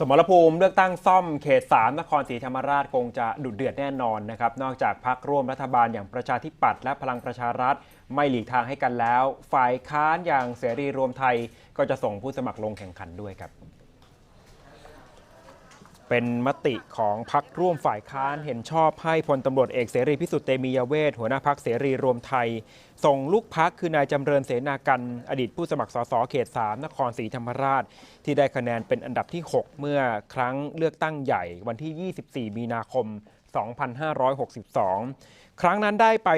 สมรภูมิเลือกตั้งซ่อมเขต 3 นครศรีธรรมราชคงจะดุเดือดแน่นอนนะครับ นอกจากพักร่วมรัฐบาลอย่างประชาธิปัตย์และพลังประชารัฐ ไม่หลีกทางให้กันแล้ว ฝ่ายค้านอย่างเสรีรวมไทยก็จะส่งผู้สมัครลงแข่งขันด้วยครับ เป็นมติของพักร่วมฝ่ายค้านเห็นชอบให้พลตำรวจเอกเสรีพิสุทธิ์เตมียเวทหัวหน้าพักเสรีรวมไทย ส่งลูกพักคือนายจำเริญเสนากันอดีตผู้สมัครสสเขต 3 นครศรีธรรมราช ที่ได้คะแนนเป็นอันดับที่ 6 เมื่อครั้งเลือกตั้งใหญ่วันที่ 24 มีนาคม 2562 ครั้งนั้นได้ไป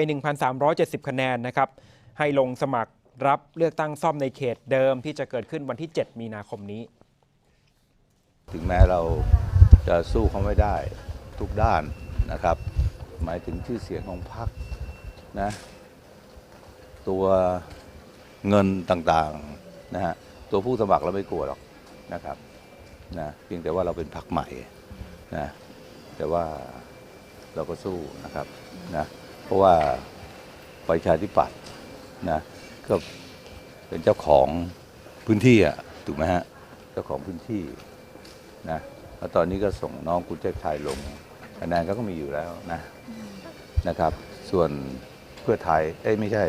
1,370 คะแนนนะครับให้ลงสมัครรับเลือกตั้งซ่อมในเขตเดิมที่จะเกิดขึ้นวันที่ 7 มีนาคมนี้ ถึงแม้เรา จะสู้เขาไม่ได้ทุกด้านนะครับ หมายถึงชื่อเสียงของพรรคนะตัวเงินต่างๆนะฮะตัวผู้สมัครเราไม่กลัวหรอกนะครับนะเพียงแต่ว่าเราเป็นพรรคใหม่นะแต่ว่าเราก็สู้นะครับนะเพราะว่าประชาธิปัตย์นะก็เป็นเจ้าของพื้นที่อะถูกไหมฮะเจ้าของพื้นที่นะ แล้วตอนนี้ก็ส่งน้องคุณเจ๊ไทยลงคะแนนก็มีอยู่แล้วนะนะครับ ส่วนเพื่อไทยเอ้ยไม่ใช่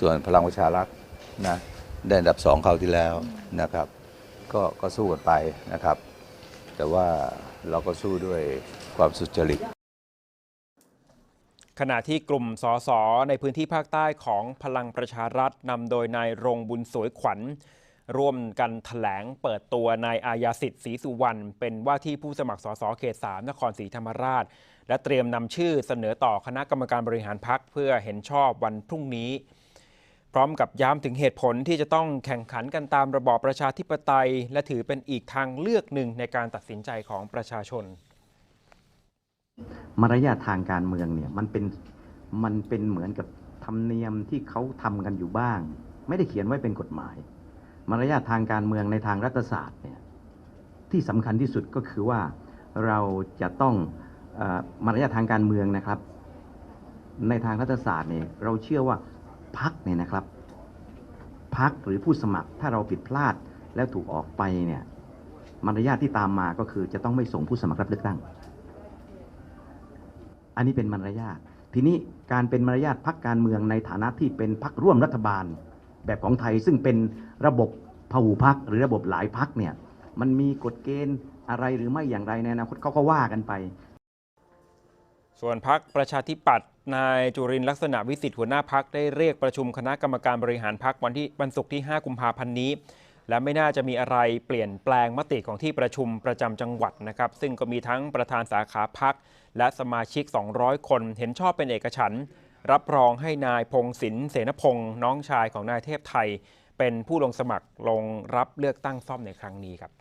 ส่วนพลังประชารัฐนะได้อันดับสองคราวที่แล้วนะครับ ก็ก็สู้กันไปนะครับ แต่ว่าเราก็สู้ด้วยความสุจริตขณะที่กลุ่มสสในพื้นที่ภาคใต้ของพลังประชารัฐนำโดยนายรงบุญสวยขวัญ ร่วมกันถแถลงเปิดตัวนายอายาสิทธิ์ศรีสุวรรณเป็นว่าที่ผู้สมัครสสเขต3นครศรีธรรมราช และเตรียมนำชื่อเสนอต่อคณะกรรมการบริหารพักเพื่อเห็นชอบวันพรุ่งนี้ พร้อมกับย้ำถึงเหตุผลที่จะต้องแข่งขันกันตามระบอบประชาธิปไตย และถือเป็นอีกทางเลือกหนึ่งในการตัดสินใจของประชาชน มารยาททางการเมืองเนี่ยมันเป็นมันเป็นเหมือนกับธรรมเนียมที่เขาทำกันอยู่บ้าง ไม่ได้เขียนไว้เป็นกฎหมาย มารยาททางการเมืองในทางรัฐศาสตร์เนี่ยที่สำคัญที่สุดก็คือว่าเราจะต้องอมารยาททางการเมืองนะครับ ในทางรัฐศาสตร์เนี่ยเราเชื่อว่าพักเนี่ยนะครับพักหรือผู้สมัครถ้าเราผิดพลาดแล้วถูกออกไปเนี่ยมารยาทที่ตามมาก็คือจะต้องไม่ส่งผู้สมัครรับเลือกตั้ง อันนี้เป็นมารยาททีนี้การเป็นมารยาทพักการเมืองในฐานะที่เป็นพักร่วมรัฐบาล แบบของไทยซึ่งเป็นระบบพหุพักหรือระบบหลายพักเนี่ยมันมีกฎเกณฑ์อะไรหรือไม่อย่างไรในอนาคตเขาก็ว่ากันไป ส่วนพักประชาธิปัตย์นายจุรินลักษณะวิสิทธิ์หัวหน้าพักได้เรียกประชุมคณะกรรมการบริหารพักวันที่วันศุกร์ที่ 5 กุมภาพันธ์นี้ และไม่น่าจะมีอะไรเปลี่ยนแปลงมติของที่ประชุมประจำจังหวัดนะครับ ซึ่งก็มีทั้งประธานสาขาพักและสมาชิก 200 คนเห็นชอบเป็นเอกฉันท์ รับรองให้นายพงศินเสนพงศ์น้องชายของนายเทพไทย เป็นผู้ลงสมัครลงรับเลือกตั้งซ่อมในครั้งนี้ครับ